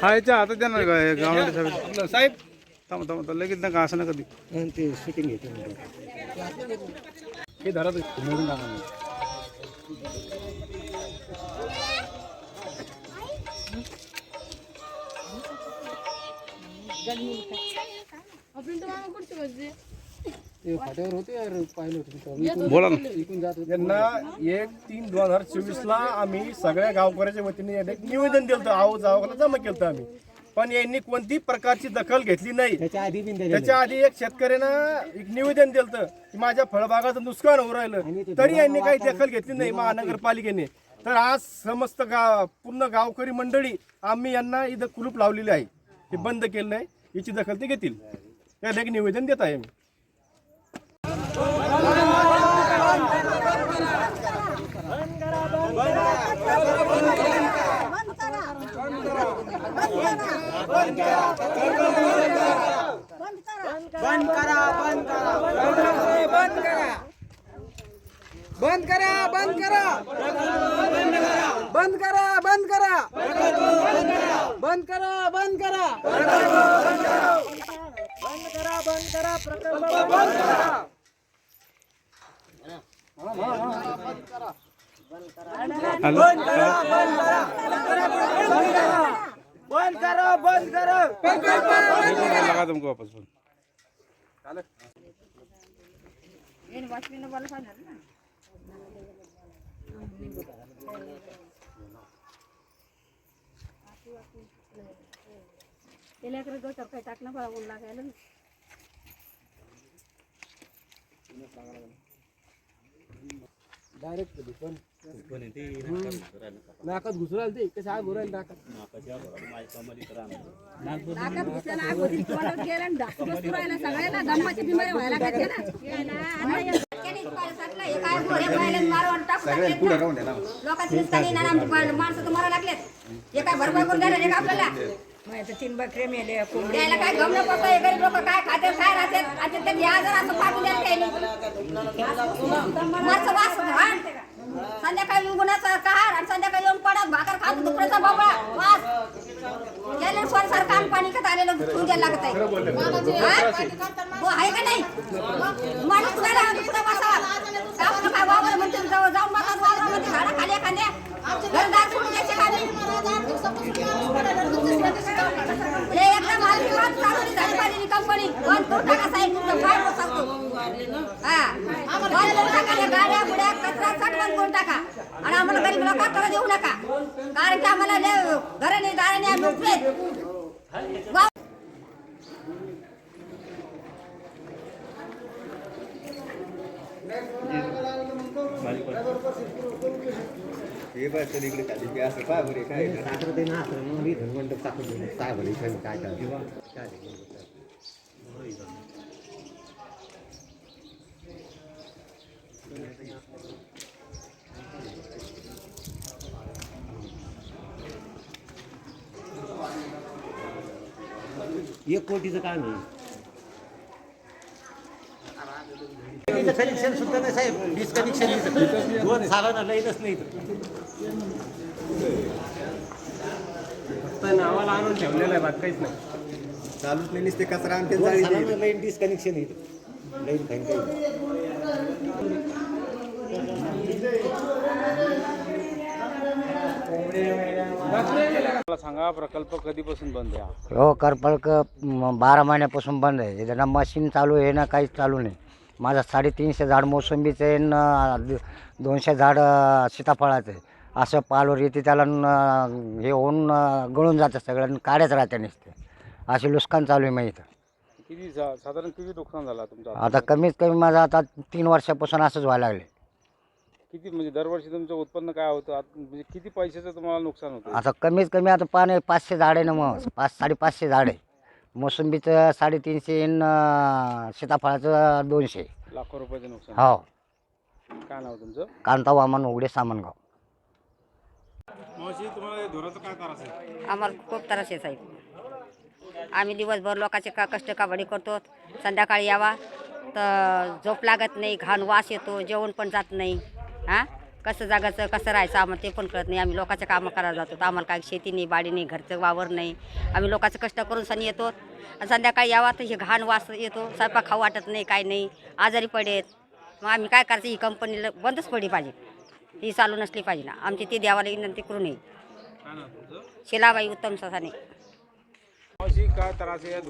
हा याच्या आता देणार का? गावडे साहेब साहेब. थांब थांब लगेच ना असं ना कधी ते शूटिंग घेते हे धरा मोडून टाका आपण तुम्हाला कुठची ते फाट्यावर होते यार पाहिलं होतं तिथं. बोला ना इकडून जात होते. यांना एक तीन दोन हजार चोवीस ला आम्ही सगळ्या गावकऱ्याच्या वतीने एक निवेदन दिलं आहो जावं जमा केलं आम्ही. पण यांनी कोणती प्रकारची दखल घेतली नाही. त्याच्या आधी बिन त्याच्या आधी एक शेतकऱ्यानं एक निवेदन दिलं की माझ्या फळबागाचं नुकसान होऊ राहिलं. तरी यांनी काही दखल घेतली नाही महानगरपालिकेने. तर आज समस्त गाव पूर्ण गावकरी मंडळी आम्ही यांना इथं कुलूप लावलेली आहे. हे बंद केलं नाही. याची दखल ते घेतील. याला एक निवेदन देत आहे आम्ही. बंद करा बंद करा बंद करा बंद करा बंद करा बंद करा बंद करा बंद करा बंद करा प्रकल्प बंद करा बंद करा बंद करा बंद करो बंद करो लगा तुमको वापस बंद टाकना पड़ा उन लागायला डायरेक्ट पण नाकात घुसरायला ते कसे आहे भरायला नाकात? नाकात घुसल्यानं आग होती तोंडात गेलं आणि ढासू बसू राहिला सगळ्याला दमाची बिमारी व्हायला लागल्या ना. माणसं तर मरा लागलेत. हे काय भरपाई करून द्यायला आपल्याला तीन बकरे मेले द्यायला काय गम नको काय गरीब लोक काय खाते काय राहतात आणि ते या जर असं पाठवून द्यायला काही मरचं वास घाण संध्याकाळी गुणाचा कहार आणि संध्याकाळी येऊन पडत भाकर खात दुपऱ्याचा बाबा वास. गेले स्वरसार कान पाणी का आलेलं ठेवून द्यायला लागत आहे हा? आहे का नाही राहत दुसरा बसावा आपण काय वावर म्हणते जाऊ जाऊन बघा वावरामध्ये झाडा खाली एखाद्या घरदार सोडून द्यायचे का नाही? हे एकदा माझी वाट चालवली झाली पाहिजे ही कंपनी बंद करून टाका साहेब तुमचं फार सांगतो हा बंद करून टाका या गाड्या गुड्या कचरा बंद करून टाका आणि आम्हाला गरीब लोक करा देऊ नका कारण की आम्हाला घराने दाराने आम्ही उपयोग वा- साखर? ते ना असं मग मी धनवंत टाकून काय काय काय एक कोटीचं काय नाही कनेक्शन सुद्धा नाही साहेब. डिस्कनेक्शन दोन सालानं लाईनच नाही फक्त नावाला आणून ठेवलेलं आहे बाकी काहीच नाही. चालूच नाही नुसते कचरा आणि ते दोन जाळी सालानं लाईन डिस्कनेक्शन येतं लाईन काही काही मला सांगा प्रकल्प कधीपासून बंद आहे? हा? करपळक म- बारा महिन्यापासून बंद आहे. त्याला मशीन चालू आहे ना काहीच चालू नाही. माझं साडेतीनशे झाड मोसंबीचं आहे न दोनशे झाड सीताफळाचं आहे. असं पालवर येते त्याला हे होऊन गळून जातं सगळं आणि काड्याच राहत्या नसते असे नुकसान चालू आहे इथं. किती साधारण किती नुकसान झालं तुमचं? आता कमीत कमी माझं आता तीन वर्षापासून असंच व्हायला लागले किती म्हणजे दरवर्षी तुमचं उत्पन्न काय होतं? आत- म्हणजे किती पैशाचं तुम्हाला नुकसान होतं? आता कमीत कमी आता पाणी पाचशे झाड आहे ना मग. पाच साडेपाचशे झाड आहे. मोसंबीचं साडेतीनशे न सीताफळाचं दोनशे. लाखो रुपयाचं नुकसान. हो. काय नाव तुमचं? कांता वामन उघडे सामनगाव. मावशी तुम्हाला धोराचं काय त्रास आहे? आम्हाला खूप त्रास आहे साहेब. आम्ही दिवसभर लोकांचे का कष्ट काबडी करतो. संध्याकाळी यावा. तर झोप लागत नाही घाण वास येतो जेवण पण जात नाही. हां? कसं जगायचं कसं राहायचं आम्हाला ते पण कळत नाही. आम्ही लोकांचे कामं करायला जातो. आम्हाला काही शेती नाही बाडी नाही घरचं वावर नाही. आम्ही लोकांचं कष्ट करून सनी येतो. आणि संध्याकाळी यावा तर हे घाण वास येतो. स्वयंपाक खाऊ वाटत नाही काय नाही. आजारी पडेत. मग आम्ही काय करायचं? ही कंपनीला बंदच पडली पाहिजे. ही चालू नसली पाहिजे ना. आमची ती देवाला विनंती करू नये. काय शिलाबाई उत्तम ससाने. काय त्रास आहे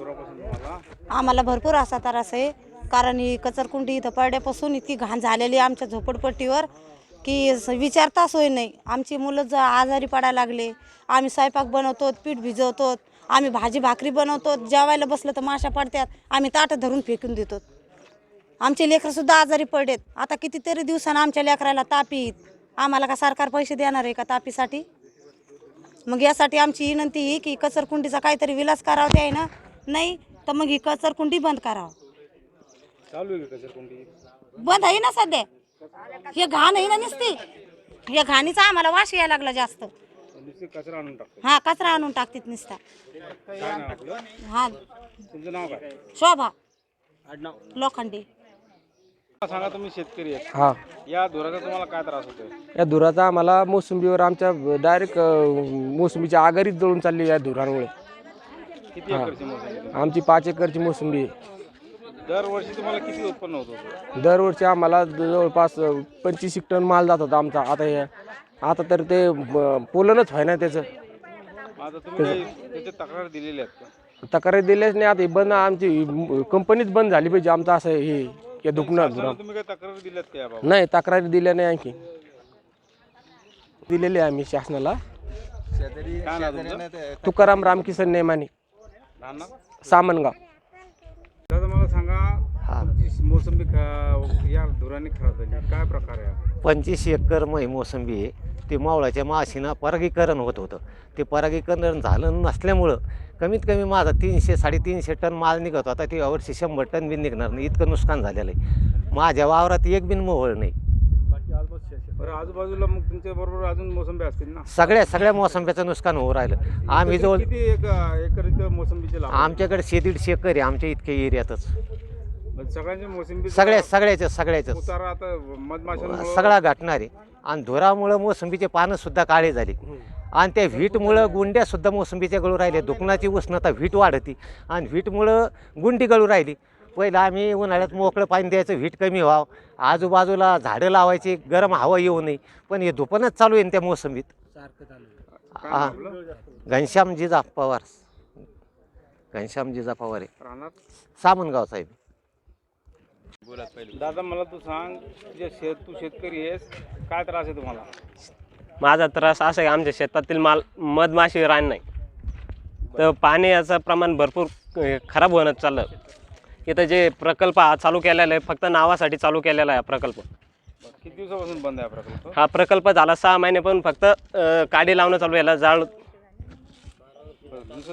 आम्हाला भरपूर असा त्रास आहे. कारण ही कचरकुंडी इथं पडल्यापासून इतकी घाण झालेली आहे आमच्या झोपडपट्टीवर की स- विचारता सोय नाही. आमची मुलं जर आजारी पडायला लागले आम्ही स्वयंपाक बनवतो पीठ भिजवतो आम्ही भाजी भाकरी बनवतो जेवायला बसलं तर माशा पडतात आम्ही ताटं धरून फेकून देतो आमचे लेकरंसुद्धा आजारी पडलेत. आता कितीतरी दिवसानं आमच्या लेकराला तापी येत आम्हाला का सरकार पैसे देणार आहे का तापीसाठी? मग यासाठी आमची विनंती ही की कचरकुंडीचा काहीतरी विलास करावा ते आहे ना? नाही तर मग ही कचरकुंडी बंद करावं. चालू आहे का कचरकुंडी बंद आहे ना सध्या. हे घाण आहे ना नुसती. या घाणीचा आम्हाला वास यायला लागला जास्त. नुसते कचरा आणून टाकतो. हा कचरा आणून टाकतात नुसता. काय नाव आपलं? हा. तुमचं नाव काय? शोभा. लोखंडी. सांगा तुम्ही शेतकरी आहेत. हा. या धुराचा तुम्हाला काय त्रास होतोय? या धुराचा आम्हाला मोसंबीवर आमच्या डायरेक्ट मोसंबीची आगारीच जळून चालली या धुरामुळे. किती एकरची मोसंबी आहे? आमची पाच एकरची मोसंबी आहे. दरवर्षी तुम्हाला किती उत्पन्न होत होतं? दरवर्षी आम्हाला जवळपास पंचवीस टन माल जात होता आमचा. आता हे आता तर ते ब- पोलनच व्हाय ना त्याचं. मग आता तुम्ही काही त्याच्या तक्रार दिलेल्या आहेत का? तक्रारी दिल्याच नाही. आता हे बंद आमची कंपनीच बंद झाली पाहिजे. आमचं असं हे या दुखणं धुरा शासनाला तुम्ही काही तक्रार दिल्यात का याबाबत नाही तक्रारी दिल्या नाही आणखी. दिलेली आहे आम्ही शासनाला. काय नाव तुमचं? तुकाराम रामकिसन नेमाने. राहणार सामनगाव दादा मला सांगा तुमची मोसंबी खा- या धुराने खराब झाली. काय प्रकार आहे हा? पंचवीस एकर मै मोसंबी आहे. ते मावळाच्या माशीनं परागीकरण होत होतं. ते परागीकरण झालं नसल्यामुळं कमीत कमी माझा तीनशे साडेतीनशे टन माल निघत होता. ते यावर्षी शंभर टन बी निघणार नाही. इतकं नुकसान झालेलं आहे. माझ्या वावरात एक बिन मोहळ नाही. बरं आजूबाजूला मग तुमच्या बरोबर अजून मोसंबी असतील ना? सगळ्या सगळ्या मोसंब्याचं नुकसान होऊ राहिलं. आम्ही जवळ किती एक एकर इथं मोसंबीचे आमच्याकडे शे दीडशे एकर आहे आमच्या इतक्या एरियातच. मोसंबी सगळ्या सगळ्याच्या सगळ्याच. उतारा आता मधमाशांमुळे सगळा गाठणार आहे आणि धुरामुळं मोसंबीचे पानं सुद्धा काळे झाली. आणि त्या व्हीटमुळं गुंड्या सुद्धा मोसंबीच्या गळू राहिल्या. दुखण्याची उष्णता व्हीट वाढती. आणि व्हीटमुळं गुंडी गळू राहिली. पहिलं आम्ही उन्हाळ्यात मोकळं पाणी द्यायचं व्हीट कमी व्हावं. आजूबाजूला झाडं लावायची गरम हवा येऊ नये. पण हे दुपणच चालू आहे ना त्या मोसंबीत. हा. घनश्याम जिजा पवार. घनश्याम जिजा पवार आहे. राहणार सामनगाव साहेब. दादा मला तू सांग तुझ्या शेत तू शेतकरी आहेस काय त्रास आहे तुम्हाला? माझा त्रास असा आहे आमच्या शेतातील माल मधमाशी रान नाही. तर पाण्याचं प्रमाण भरपूर अ, खराब होणं चाललं. इथं जे प्रकल्प हा चालू केलेला आहे फक्त नावासाठी चालू केलेला आहे हा प्रकल्प. बरं, किती दिवसापासून बंद आहे हा प्रकल्प? हा प्रकल्प झाला सहा महिने पण फक्त अ, काडी लावणं चालू आहे याला जाळ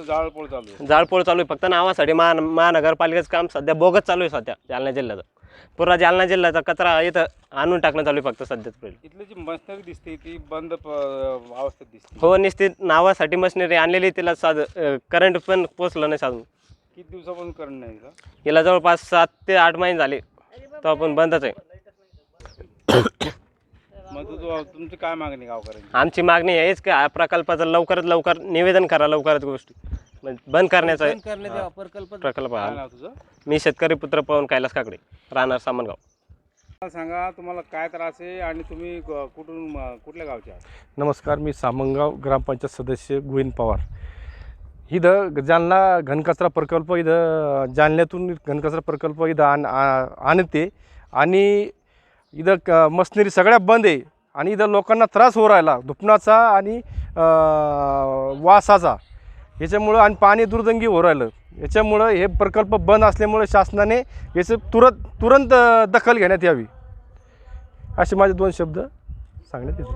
जाळपोळ चालू आहे. जाळपोळ चालू आहे फक्त नावासाठी महा महानगरपालिकेचं काम सध्या बोगस चालू आहे सध्या जालना जिल्ह्याचं. पुरा जालना जिल्ह्याचा कचरा इथं आणून टाकणं चालू आहे फक्त सध्याच पहिले इथली जी मशिनरी दिसते ती बंद प- अवस्थेत दिसते हो निश्चित नावासाठी मशिनरी आणलेली तिला साध करंट पण पोचलं नाही साधून किती दिवसापासून करण नाही का याला जवळपास सात ते आठ महिने झाले तर आपण बंदच आहे तू तू- तुमची काय मागणी गावकऱ्यांची? आमची मागणी आहेच की हा प्रकल्पाचं लवकरात लवकर निवेदन करा लवकरात गोष्टी. म्हणजे बंद करण्याचा प्रकल्प काय हा. नाव तुझं? मी शेतकरी पुत्र पवन कैलास काकडे राहणार सामनगाव. मला सांगा तुम्हाला काय त्रास आहे आणि तुम्ही क- कुठून म- कुठल्या गावचे आहात? नमस्कार मी सामंगाव ग्रामपंचायत सदस्य गोविंद पवार. इथं जालना घनकचरा प्रकल्प इथं जालन्यातून घनकचरा प्रकल्प इथं आण आ- आणते आणि इथं क मशिनरी सगळ्या बंद आहे. आणि इथं लोकांना त्रास होऊ राहिला धुपणाचा आणि वासाचा. याच्यामुळं आणि पाणी दुर्दंगी होऊ राहिलं. याच्यामुळं हे प्रकल्प बंद असल्यामुळं शासनाने याचं तुरंत तुरंत दखल घेण्यात यावी. असे माझे दोन शब्द सांगण्यात येते